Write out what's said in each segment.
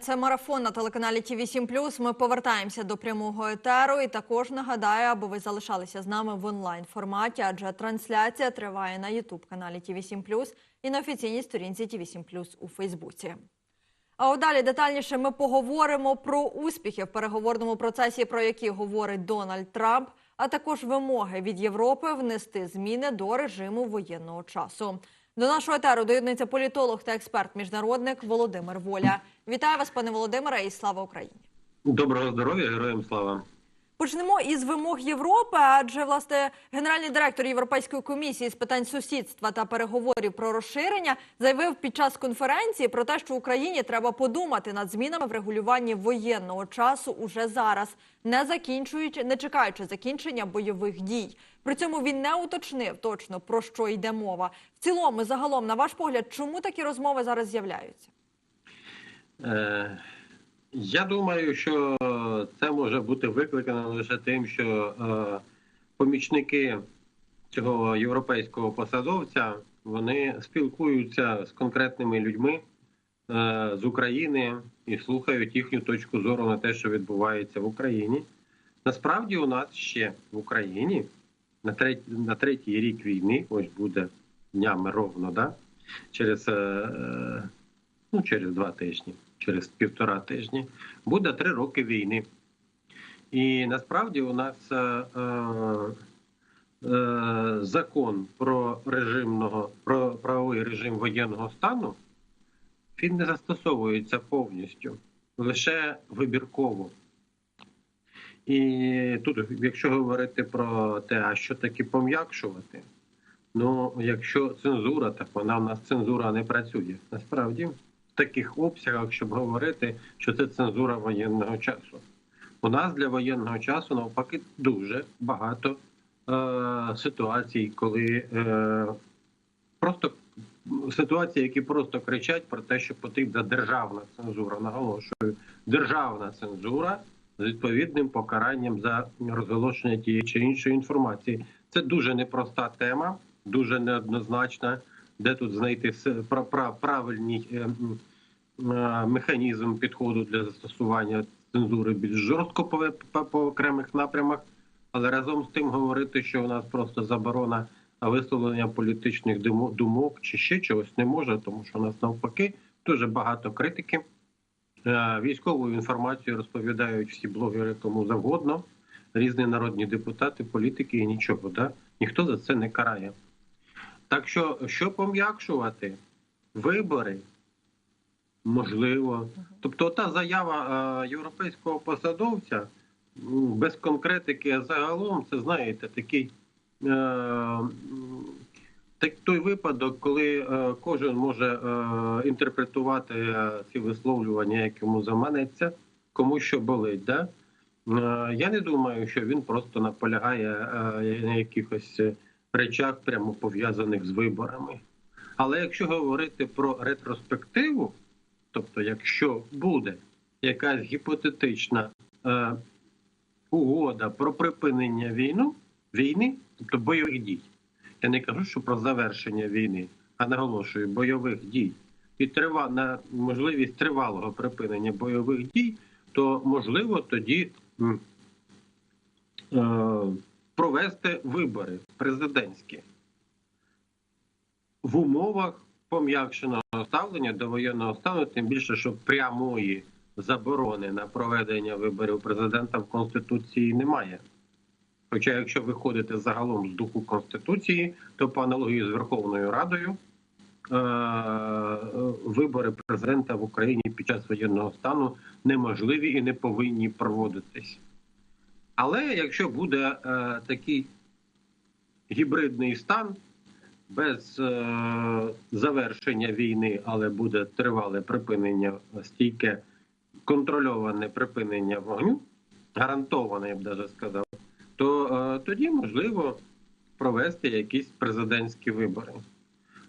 Це марафон на телеканалі ТІВІ 7 Ми повертаємося до прямого етеру. І також нагадаю, аби ви залишалися з нами в онлайн форматі, адже трансляція триває на Ютуб каналі ТІВІ 7 і на офіційній сторінці ТІВІ 7 у Фейсбуці. А от далі детальніше ми поговоримо про успіхи в переговорному процесі, про які говорить Дональд Трамп, а також вимоги від Європи внести зміни до режиму воєнного часу. До нашого етеру доєднується політолог та експерт-міжнародник Володимир Воля. Вітаю вас, пане Володимире, і слава Україні. Доброго здоров'я, героям слава. Почнемо із вимог Європи, адже власне генеральний директор Європейської комісії з питань сусідства та переговорів про розширення заявив під час конференції про те, що Україні треба подумати над змінами в регулюванні воєнного часу уже зараз, не закінчуючи, не чекаючи закінчення бойових дій. При цьому він не уточнив точно про що йде мова. В цілому, загалом, на ваш погляд, чому такі розмови зараз з'являються? Е, я думаю, що це може бути викликано лише тим, що е, помічники цього європейського посадовця вони спілкуються з конкретними людьми е, з України і слухають їхню точку зору на те, що відбувається в Україні. Насправді, у нас ще в Україні на третій, на третій рік війни, ось буде днями ровно, да? через, е, ну, через два тижні через півтора тижні, буде три роки війни. І насправді у нас е, е, закон про режимного, про правовий режим воєнного стану він не застосовується повністю, лише вибірково. І тут, якщо говорити про те, а що таке пом'якшувати, ну якщо цензура, так вона в нас цензура не працює насправді таких обсягах, щоб говорити, що це цензура воєнного часу. У нас для воєнного часу навпаки дуже багато е, ситуацій, коли е, просто ситуації, які просто кричать про те, що потрібна державна цензура. Наголошую, державна цензура з відповідним покаранням за розголошення тієї чи іншої інформації. Це дуже непроста тема, дуже неоднозначна де тут знайти правильний е, е, механізм підходу для застосування цензури більш жорстко по, окремих напрямах, але разом з тим говорити, що у нас просто заборона висловлення політичних думок чи ще чогось не може, тому що у нас навпаки дуже багато критики. Е, військовою інформацією розповідають всі блогери кому завгодно, різні народні депутати, політики і нічого. Да? Ніхто за це не карає. Так що, що пом'якшувати? Вибори можливо. Тобто, та заява е, європейського посадовця без конкретики, а загалом, це знаєте, такий е, так, той випадок, коли е, кожен може інтерпретувати ці висловлювання, як йому заманеться, кому що болить. Да? Я не думаю, що він просто наполягає на якихось речах, прямо пов'язаних з виборами. Але якщо говорити про ретроспективу, тобто, якщо буде якась гіпотетична е, угода про припинення війну, війни, тобто бойових дій, я не кажу, що про завершення війни, а наголошую бойових дій і трива на можливість тривалого припинення бойових дій, то можливо тоді. Е, провести вибори президентські в умовах пом'якшеного ставлення до воєнного стану, тим більше, що прямої заборони на проведення виборів президента в Конституції немає. Хоча, якщо виходити загалом з духу Конституції, то по аналогії з Верховною Радою е, вибори президента в Україні під час воєнного стану неможливі і не повинні проводитись. Але якщо буде е, такий гібридний стан без е, завершення війни, але буде тривале припинення стійке контрольоване припинення вогню, гарантоване, я б навіть сказав, то е, тоді можливо провести якісь президентські вибори.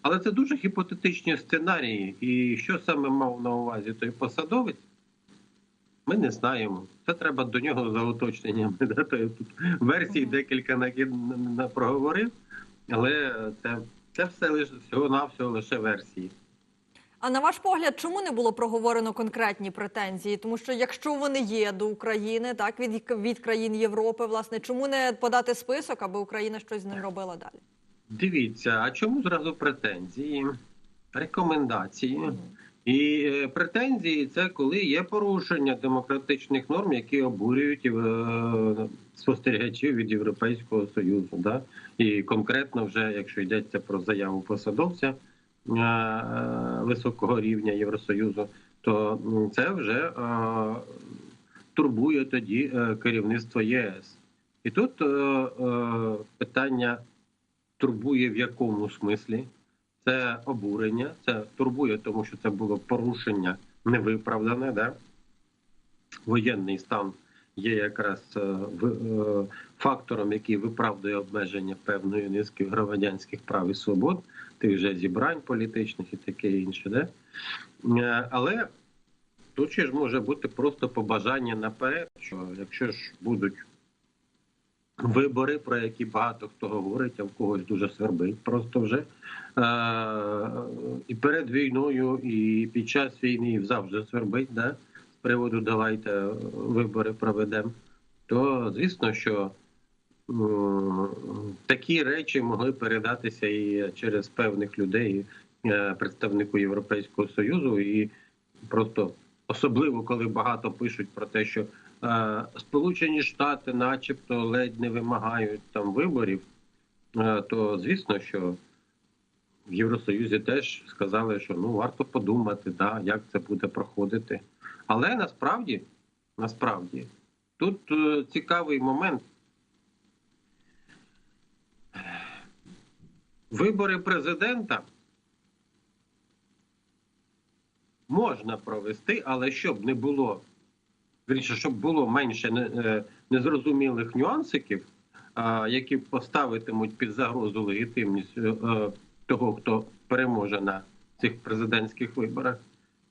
Але це дуже гіпотетичні сценарії, і що саме мав на увазі той посадовець? Ми не знаємо. Це треба до нього за уточненням. Тут версій декілька на проговорив, але це це все лише всього навсього лише версії. А на ваш погляд, чому не було проговорено конкретні претензії? Тому що якщо вони є до України, так від, від країн Європи, власне, чому не подати список, аби Україна щось з ним робила далі? Дивіться, а чому зразу претензії, рекомендації? І е, претензії це коли є порушення демократичних норм, які обурюють е, спостерігачів від Європейського союзу. Да? І конкретно, вже якщо йдеться про заяву посадовця е, високого рівня Євросоюзу, то це вже турбує тоді керівництво ЄС. І тут питання турбує в якому смислі? Це обурення, це турбує, тому що це було порушення невиправдане. Да? Воєнний стан є якраз е, е, фактором, який виправдує обмеження певної низки громадянських прав і свобод, тих же зібрань політичних і таке інше. Да? Е, Але тут ще ж може бути просто побажання наперед, що якщо ж будуть вибори, про які багато хто говорить, а в когось дуже свербить просто вже. Е, і перед війною, і під час війни і завжди свербить, да? з приводу давайте вибори проведемо. То звісно, що такі речі могли передатися і через певних людей, е, представнику Європейського Союзу, і просто особливо коли багато пишуть про те, що е, Сполучені Штати, начебто, ледь не вимагають там виборів, е, то звісно, що в Євросоюзі теж сказали, що ну варто подумати, да, як це буде проходити. Але насправді, насправді, тут е, цікавий момент. Вибори президента можна провести, але щоб не було, вірніше, щоб було менше е, незрозумілих нюансиків, які поставитимуть під загрозу легітимність е, е, того, хто переможе на цих президентських виборах,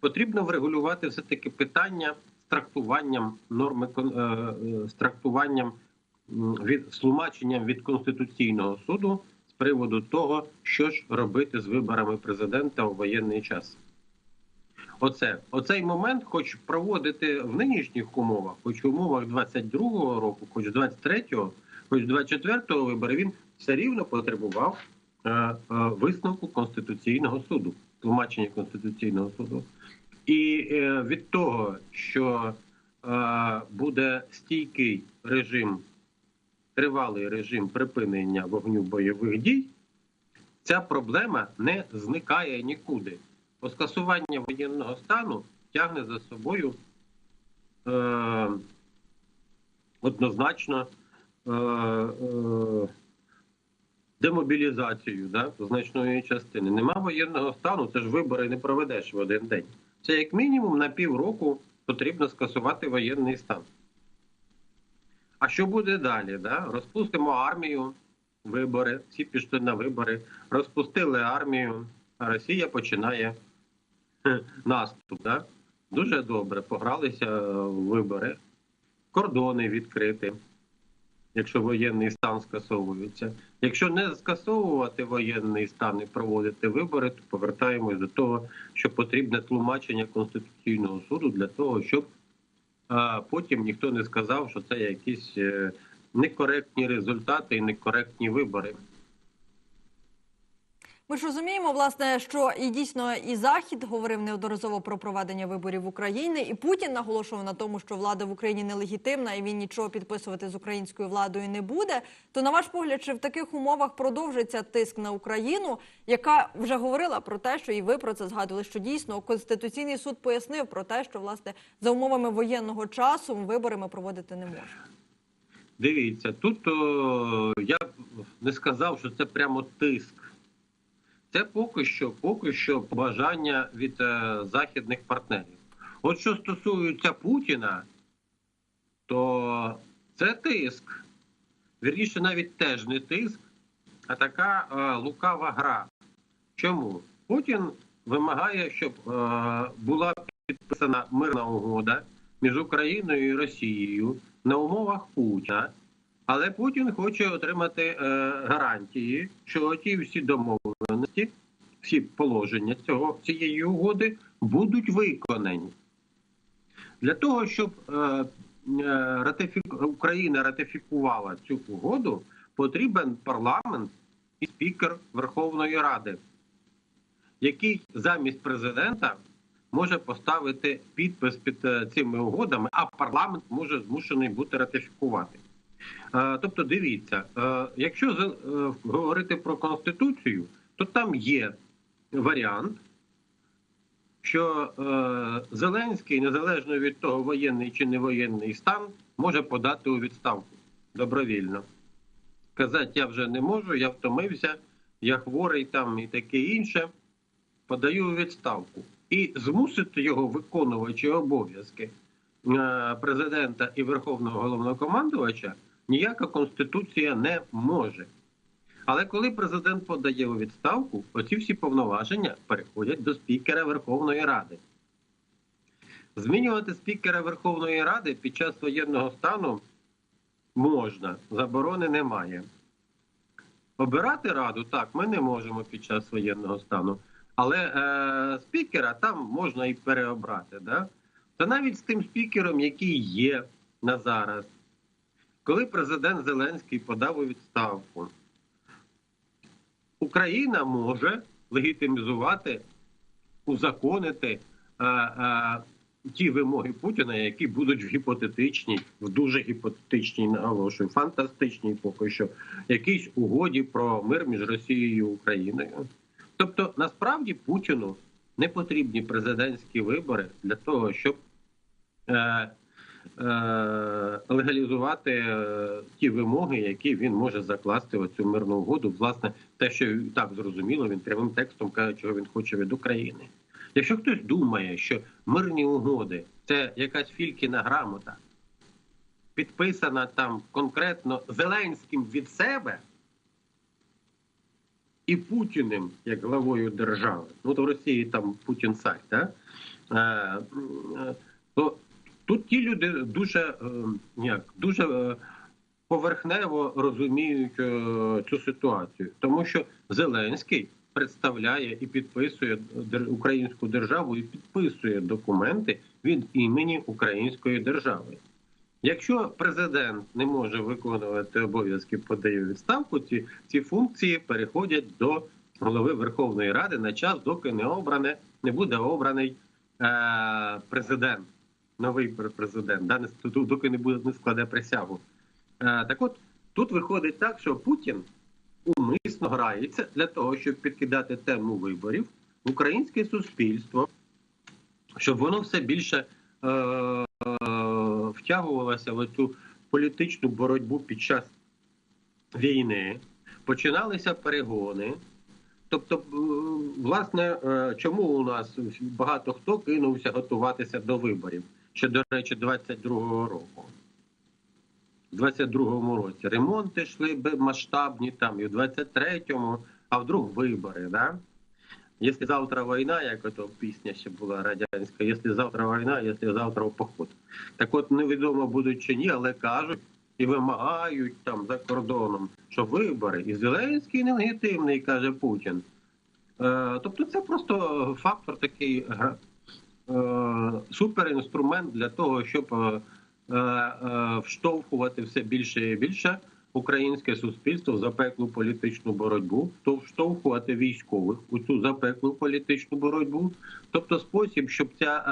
потрібно врегулювати все таки питання з трактуванням норми з трактуванням від з тлумаченням від конституційного суду з приводу того, що ж робити з виборами президента у воєнний час. Оце оцей момент, хоч проводити в нинішніх умовах, хоч в умовах 22-го року, хоч 23-го, хоч 24-го вибори, він все рівно потребував е, е, висновку Конституційного суду, тлумачення Конституційного суду. І е, від того, що е, буде стійкий режим, тривалий режим припинення вогню бойових дій, ця проблема не зникає нікуди. Бо скасування воєнного стану тягне за собою е, однозначно е, е, демобілізацію да, значної частини. Нема воєнного стану, це ж вибори не проведеш в один день. Це як мінімум на півроку потрібно скасувати воєнний стан. А що буде далі? Да? Розпустимо армію, вибори, всі пішли на вибори, розпустили армію, а Росія починає наступ. Да? Дуже добре, погралися вибори, кордони відкриті, якщо воєнний стан скасовується. Якщо не скасовувати воєнний стан і проводити вибори, то повертаємось до того, що потрібне тлумачення Конституційного суду для того, щоб потім ніхто не сказав, що це якісь е, некоректні результати і некоректні вибори. Ми ж розуміємо, власне, що і дійсно і Захід говорив неодноразово про проведення виборів в Україні, і Путін наголошував на тому, що влада в Україні нелегітимна і він нічого підписувати з українською владою не буде. То на ваш погляд, чи в таких умовах продовжиться тиск на Україну, яка вже говорила про те, що і ви про це згадували, що дійсно Конституційний суд пояснив про те, що власне за умовами воєнного часу вибори ми проводити не можемо. Дивіться, тут о, я не сказав, що це прямо тиск. Це поки що, поки що побажання від е, західних партнерів. От що стосується Путіна, то це тиск. Вірніше, навіть теж не тиск, а така е, лукава гра. Чому? Путін вимагає, щоб е, була підписана мирна угода між Україною і Росією на умовах Путіна. Але Путін хоче отримати е, гарантії, що ті всі домовленості всі положення цього цієї угоди будуть виконані. Для того, щоб е, е, ратифік... Україна ратифікувала цю угоду, потрібен парламент і спікер Верховної Ради, який замість президента може поставити підпис під е, цими угодами, а парламент може змушений бути ратифікувати. Е, Тобто, дивіться, е, якщо е, говорити про конституцію, то там є варіант, що Зеленський, незалежно від того, воєнний чи не воєнний стан, може подати у відставку добровільно. Казати, я вже не можу, я втомився, я хворий там і таке інше. Подаю у відставку. І змусити його виконувачі обов'язки президента і верховного головнокомандувача ніяка конституція не може. Але коли президент подає у відставку, оці всі повноваження переходять до спікера Верховної Ради. Змінювати спікера Верховної Ради під час воєнного стану можна, заборони немає. Обирати раду так, ми не можемо під час воєнного стану, але е, спікера там можна і переобрати. Да? Та навіть з тим спікером, який є на зараз, коли президент Зеленський подав у відставку, Україна може легітимізувати, узаконити е, е, ті вимоги Путіна, які будуть в гіпотетичній, в дуже гіпотетичній, наголошую, фантастичній поки що, якійсь угоді про мир між Росією і Україною. Тобто, насправді Путіну не потрібні президентські вибори для того, щоб е, легалізувати е, ті вимоги, які він може закласти в цю мирну угоду. Власне, те, що так зрозуміло, він прямим текстом каже, чого він хоче від України. Якщо хтось думає, що мирні угоди це якась фількіна грамота, підписана там конкретно Зеленським від себе і Путіним як главою держави, ну то в Росії там Путін цар, да? е, е, то тут ті люди дуже, е, як, дуже е, поверхнево розуміють е, цю ситуацію, тому що Зеленський представляє і підписує українську державу і підписує документи від імені української держави. Якщо президент не може виконувати обов'язки подає відставку, ці, ці функції переходять до голови Верховної Ради на час, доки не обране, не буде обраний е, президент, новий пр- президент, да, не, доки не буде не складе присягу. Е, так от тут виходить так, що Путін умисно грається для того, щоб підкидати тему виборів в українське суспільство, щоб воно все більше е, е, втягувалося в цю політичну боротьбу під час війни. Починалися перегони. Тобто, е, власне, е, чому у нас багато хто кинувся готуватися до виборів ще, до речі, 22-го року. В 22-му році ремонти йшли би масштабні там, і в 23-му, а вдруг вибори, да? Якщо завтра війна, як ото пісня ще була радянська, якщо завтра війна, якщо завтра поход. Так от невідомо будуть чи ні, але кажуть і вимагають там за кордоном, що вибори і Зеленський нелегітимний, каже Путін. Е, тобто це просто фактор такий суперінструмент для того, щоб е, е, е, вштовхувати все більше і більше українське суспільство в запеклу політичну боротьбу, то вштовхувати військових у цю запеклу політичну боротьбу, тобто спосіб, щоб ця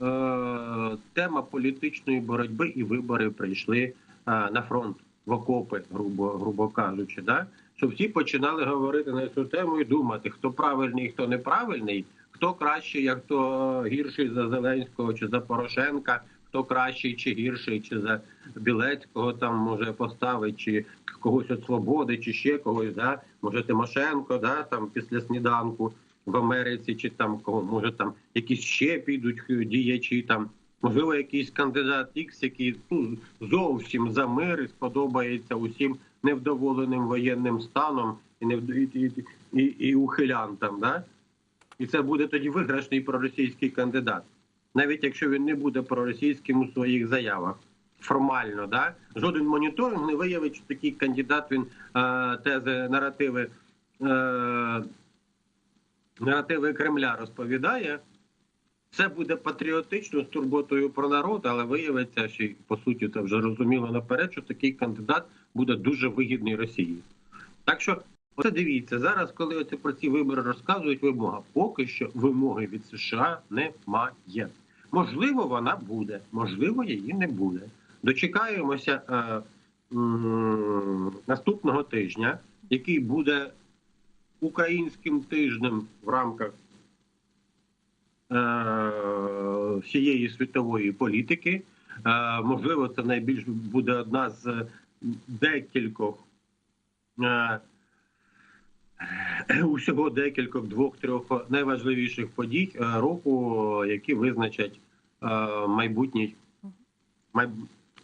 е, е, тема політичної боротьби і вибори прийшли е, на фронт в окопи, грубо, грубо кажучи, да? щоб всі починали говорити на цю тему і думати, хто правильний, хто неправильний, хто кращий, а хто гірший за Зеленського чи за Порошенка, хто кращий чи гірший, чи за Білецького там може поставити, чи когось від свободи, чи ще когось, да? може Тимошенко, да? там після сніданку в Америці, чи там кого може там якісь ще підуть е, діячі там. Можливо, якийсь кандидат Ікс, який ну, зовсім за мир і сподобається усім невдоволеним воєнним станом і і, і, і, і ухилянтам, да? І це буде тоді виграшний проросійський кандидат, навіть якщо він не буде проросійським у своїх заявах. Формально, да? жоден моніторинг не виявить, що такий кандидат він е, тези, наративи е, наративи Кремля розповідає, це буде патріотично з турботою про народ, але виявиться, що по суті це вже розуміло наперед, що такий кандидат буде дуже вигідний Росії. Так що, оце дивіться, зараз, коли оце про ці вибори розказують, вимога поки що вимоги від США немає. Можливо, вона буде, можливо, її не буде. Дочекаємося е, м, наступного тижня, який буде українським тижнем в рамках е, всієї світової політики. Е, можливо, це найбільш буде одна з декількох е, усього декількох двох-трьох найважливіших подій е, року, які визначать е, майбутній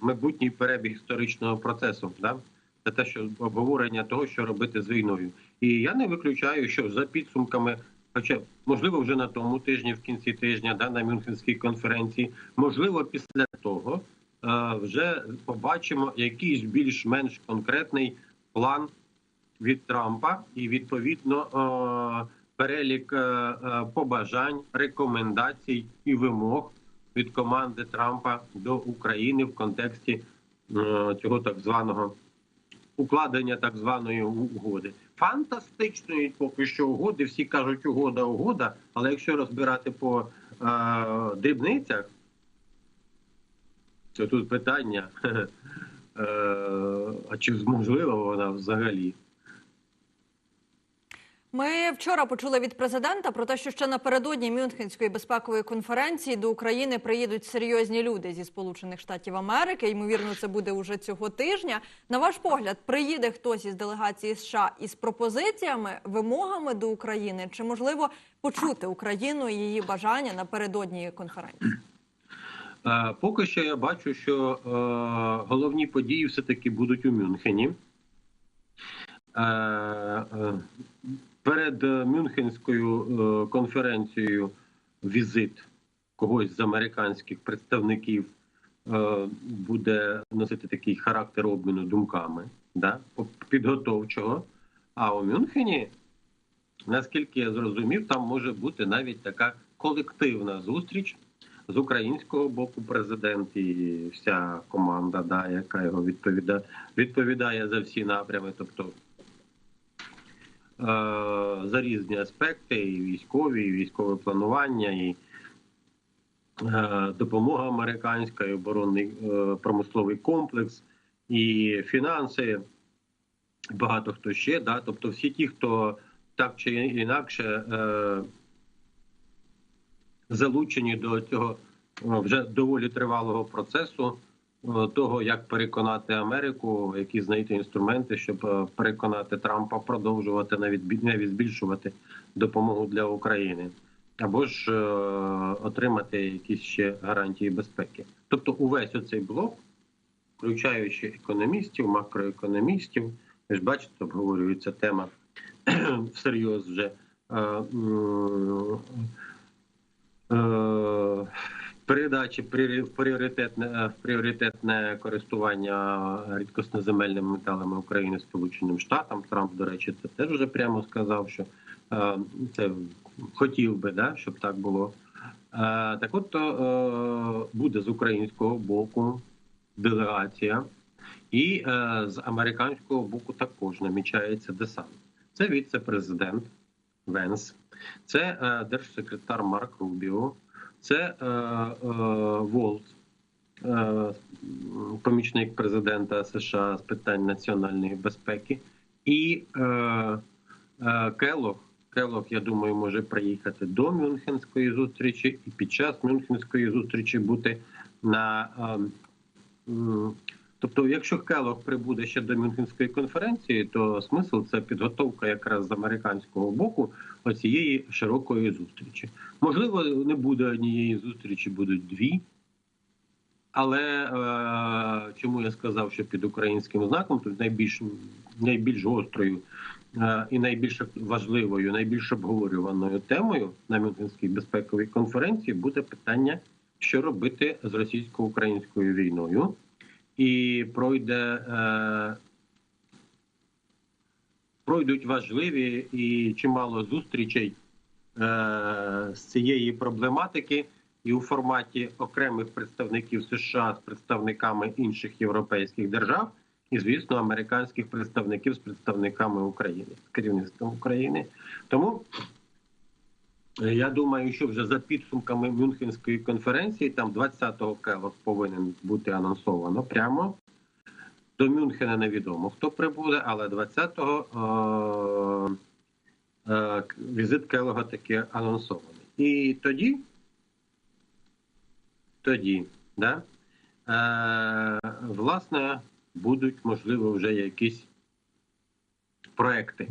майбутній перебіг історичного процесу. Да? Це те, що обговорення того, що робити з війною. І я не виключаю, що за підсумками, хоча можливо вже на тому тижні, в кінці тижня, да, на Мюнхенській конференції, можливо, після того е, вже побачимо якийсь більш-менш конкретний план від Трампа і відповідно е, перелік е, е, побажань, рекомендацій і вимог від команди Трампа до України в контексті цього так званого укладення так званої угоди. Фантастичної поки що угоди. Всі кажуть, угода, угода. Але якщо розбирати по е, дрібницях, то тут питання: е, а чи можлива вона взагалі? Ми вчора почули від президента про те, що ще напередодні Мюнхенської безпекової конференції до України приїдуть серйозні люди зі Сполучених Штатів Америки. Ймовірно, це буде уже цього тижня. На ваш погляд, приїде хтось із делегації США із пропозиціями, вимогами до України, чи можливо почути Україну і її бажання напередодні конференції? Е, Поки що я бачу, що е, головні події все-таки будуть у Мюнхені. Перед е, Мюнхенською е, конференцією візит когось з американських представників е, буде носити такий характер обміну думками, да, підготовчого. А у Мюнхені, наскільки я зрозумів, там може бути навіть така колективна зустріч з українського боку президент і вся команда, да, яка його відповідає, відповідає за всі напрями, тобто за різні аспекти, і військові, і військове планування, і е, допомога американська, і оборонний е, промисловий комплекс, і фінанси, багато хто ще. Да, тобто всі ті, хто так чи інакше. Е, залучені до цього е, вже доволі тривалого процесу, е, того як переконати Америку, які знайти інструменти, щоб е, переконати Трампа продовжувати навіть навіть збільшувати допомогу для України, або ж е, отримати якісь ще гарантії безпеки. Тобто, увесь оцей блок, включаючи економістів, макроекономістів, ви ж бачите, обговорюється тема всерйоз вже. е, Е, передачі в пріоритетне е, в пріоритетне користування рідкосноземельними металами України Сполученим Штатам. Трамп, до речі, це теж вже прямо сказав, що е, це хотів би, да, щоб так було. Е, так от буде з українського боку делегація, і з американського боку також намічається десант. Це віце-президент Венс, це держсекретар Марк Рубіо, це е, е, Волт, е, помічник президента США з питань національної безпеки, і е, е, Келох. Келох, я думаю, може приїхати до Мюнхенської зустрічі і під час Мюнхенської зустрічі бути на. е, Тобто, якщо Келох прибуде ще до Мюнхенської конференції, то смисл це підготовка якраз з американського боку оцієї широкої зустрічі. Можливо, не буде однієї зустрічі, будуть дві. Але е, чому я сказав, що під українським знаком тут найбільш найбільш гострою е, і найбільш важливою, найбільш обговорюваною темою на Мюнхенській безпековій конференції буде питання, що робити з російсько-українською війною, і пройде. Е, Пройдуть важливі і чимало зустрічей з цієї проблематики і у форматі окремих представників США з представниками інших європейських держав, і, звісно, американських представників з представниками України, з керівництвом України. Тому е, я думаю, що вже за підсумками Мюнхенської конференції, там 20-го Келок повинен бути анонсовано прямо. До Мюнхена невідомо хто прибуде, але 20-го е, е, візит Келога таки анонсований. І тоді, тоді, да, е, власне, будуть, можливо, вже якісь проекти.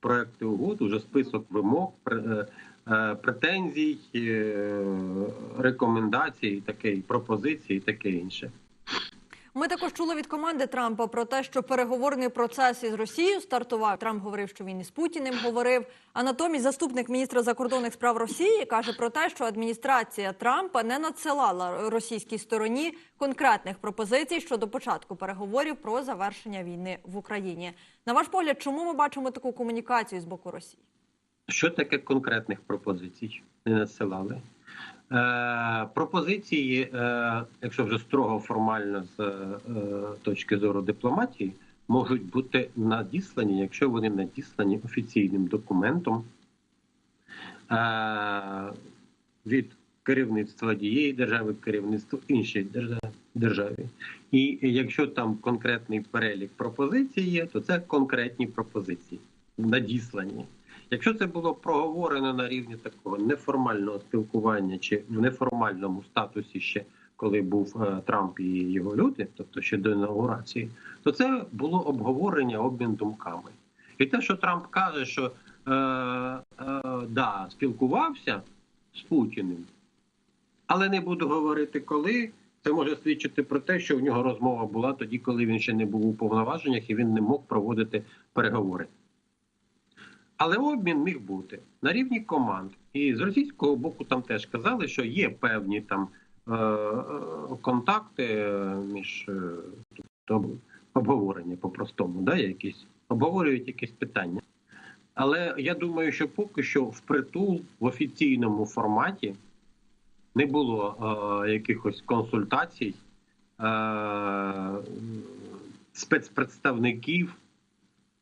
Проекти угод, уже список вимог, е, е, претензій, е, рекомендацій, таке, пропозицій, таке інше. Ми також чули від команди Трампа про те, що переговорний процес із Росією стартував. Трамп говорив, що він із Путіним говорив. А натомість заступник міністра закордонних справ Росії каже про те, що адміністрація Трампа не надсилала російській стороні конкретних пропозицій щодо початку переговорів про завершення війни в Україні. На ваш погляд, чому ми бачимо таку комунікацію з боку Росії? Що таке конкретних пропозицій не надсилали? Е, пропозиції, е, якщо вже строго формально з е, точки зору дипломатії, можуть бути надіслані, якщо вони надіслані офіційним документом е, від керівництва однієї держави, керівництва іншої держави. І якщо там конкретний перелік пропозицій є, то це конкретні пропозиції надіслані. Якщо це було проговорено на рівні такого неформального спілкування чи в неформальному статусі, ще коли був е, Трамп і його люди, тобто ще до інаугурації, то це було обговорення, обмін думками. І те, що Трамп каже, що е, е, да, спілкувався з Путіним, але не буду говорити коли. Це може свідчити про те, що в нього розмова була тоді, коли він ще не був у повноваженнях і він не мог проводити переговори. Але обмін міг бути на рівні команд. І з російського боку там теж казали, що є певні там е- е- контакти е, між тобто обговорення по-простому, да, якісь обговорюють якісь питання. Але я думаю, що поки що впритул в офіційному форматі не було е- якихось консультацій е- спецпредставників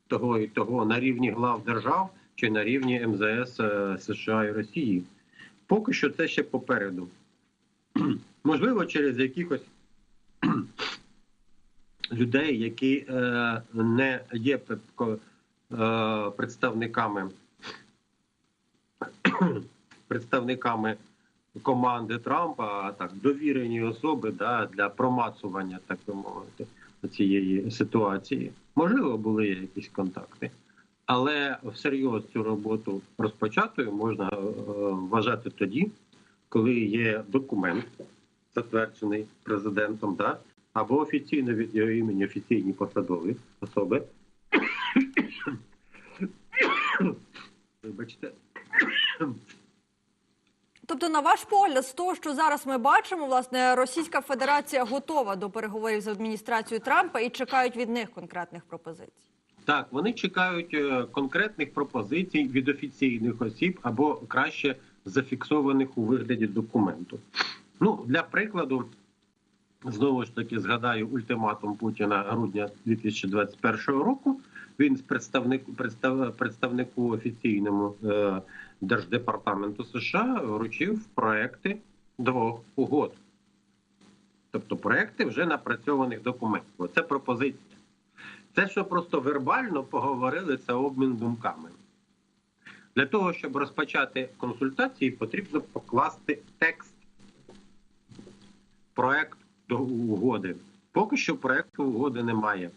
того і того на рівні глав держав чи на рівні МЗС е, США і Росії. Поки що це ще попереду. Можливо, через якихось людей, які е, не є е, представниками представниками команди Трампа, так довірені особи да, для промацування, так би мовити, цієї ситуації. Можливо, були якісь контакти, але всерйоз цю роботу розпочатою можна е, вважати тоді, коли є документ, затверджений президентом, да, або офіційно від його імені офіційні посадові особи. Вибачте. Тобто, на ваш погляд, з того, що зараз ми бачимо, власне, Російська Федерація готова до переговорів з адміністрацією Трампа і чекають від них конкретних пропозицій. Так, вони чекають е, конкретних пропозицій від офіційних осіб або краще зафіксованих у вигляді документу. Ну, для прикладу, знову ж таки згадаю ультиматум Путіна грудня 2021 року. Він з представнику представ, представнику офіційному е, Держдепартаменту США вручив проекти двох угод. Тобто проекти вже напрацьованих документів. Це пропозиція. Це, що просто вербально поговорили, це обмін думками. Для того, щоб розпочати консультації, потрібно покласти текст, проект до угоди. Поки що проекту угоди немає.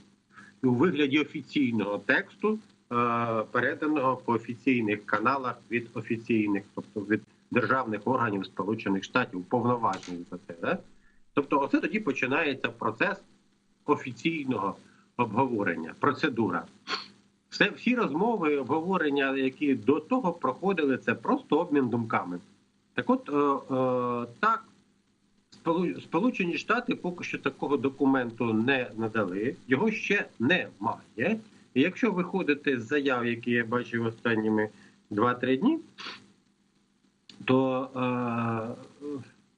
У вигляді офіційного тексту, е, переданого по офіційних каналах від офіційних, тобто від державних органів Сполучених Штатів, повноважених за це. Да? Тобто, оце тоді починається процес офіційного обговорення, процедура. Все, всі розмови, обговорення, які до того проходили, це просто обмін думками. Так от, е, е, так, Сполучені Штати поки що такого документу не надали, його ще немає. Якщо виходити з заяв, які я бачив останніми 2-3 дні, то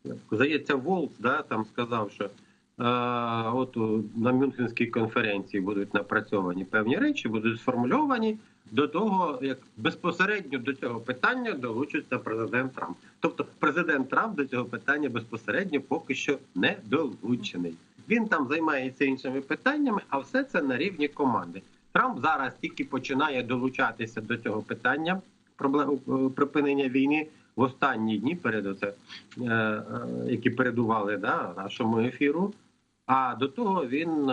е, здається, Волц да, там сказав, що е, от на Мюнхенській конференції будуть напрацьовані певні речі, будуть сформульовані до того, як безпосередньо до цього питання долучиться президент Трамп. Тобто, президент Трамп до цього питання безпосередньо поки що не долучений. Він там займається іншими питаннями, а все це на рівні команди. Трамп зараз тільки починає долучатися до цього питання е, припинення війни в останні дні перед оце, е, е, які передували да, нашому ефіру. А до того він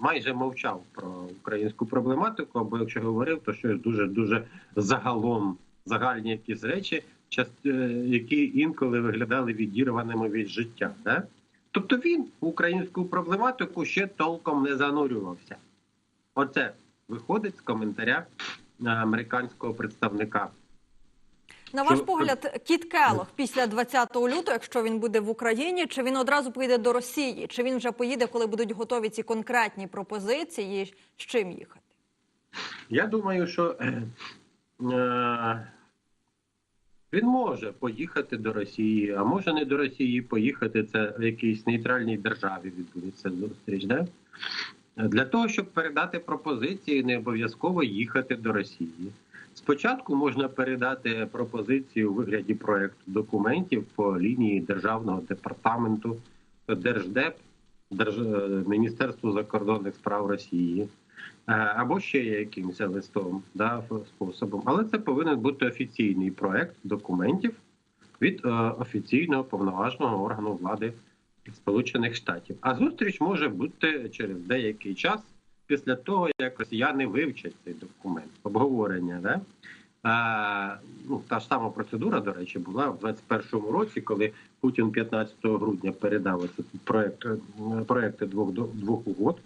майже мовчав про українську проблематику, або якщо говорив, то щось дуже дуже загалом загальні якісь речі, які інколи виглядали відірваними від життя. Да? Тобто він українську проблематику ще толком не занурювався. Оце виходить з коментаря е, американського представника. На ваш погляд, Кіт Келох після 20 лютого, якщо він буде в Україні, чи він одразу поїде до Росії, чи він вже поїде, коли будуть готові ці конкретні пропозиції, з чим їхати? Я думаю, що е, він може поїхати до Росії, а може не до Росії поїхати. Це в якійсь нейтральній державі відбудеться зустріч. Да? Для того, щоб передати пропозиції, не обов'язково їхати до Росії. Спочатку можна передати пропозиції у вигляді проекту документів по лінії Державного департаменту Держдеп, Держ... е, Міністерству закордонних справ Росії. Е, або ще якимось листом, да, способом. Але це повинен бути офіційний проект документів від е, офіційного повноважного органу влади Сполучених Штатів. А зустріч може бути через деякий час після того, як росіяни вивчать цей документ, обговорення. Да? А, ну, та ж сама процедура, до речі, була в 21-му році, коли Путін 15 грудня передав оці проект, е, проекти двох, двох угод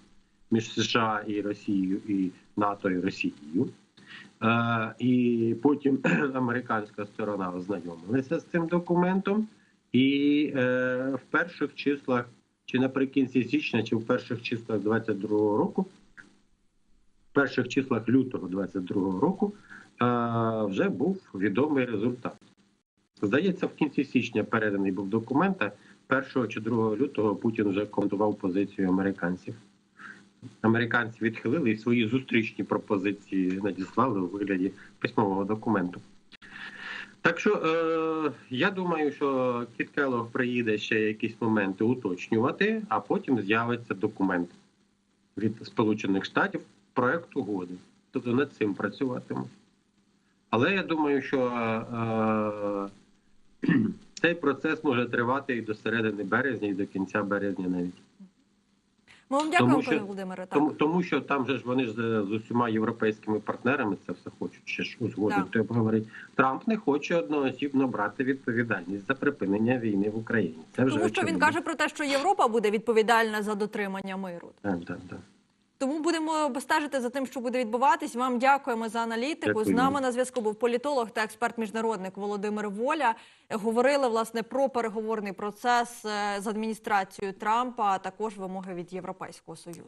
між США і Росією, і НАТО і Росією. Е, і потім американська сторона ознайомилася з цим документом, і е, в перших числах, чи наприкінці січня, чи в перших числах 22-го року, в перших числах лютого 22-го року е, вже був відомий результат. Здається, в кінці січня переданий був документ, а 1 чи 2 лютого Путін вже коментував позицію американців. Американці відхилили і свої зустрічні пропозиції надіслали у вигляді письмового документу. Так що е, я думаю, що Кіт Келлог приїде ще якісь моменти уточнювати, а потім з'явиться документ від Сполучених Штатів проект угоди. Тобто над цим працюватимуть. Але я думаю, що е, цей процес може тривати і до середини березня, і до кінця березня навіть. Ми вам дякуємо, Тому що- пане Володимире. Так. Тому, тому що там же ж вони ж з, з усіма європейськими партнерами це все хочуть ще ж узгодити, обговорити. Трамп не хоче одноосібно брати відповідальність за припинення війни в Україні. Це вже Тому що він каже про те, що Європа буде відповідальна за дотримання миру. Так, так, так. Тому будемо стежити за тим, що буде відбуватись. Вам дякуємо за аналітику. Дякую. З нами на зв'язку був політолог та експерт міжнародник Володимир Воля. Говорили власне про переговорний процес е, з адміністрацією Трампа, а також вимоги від Європейського союзу.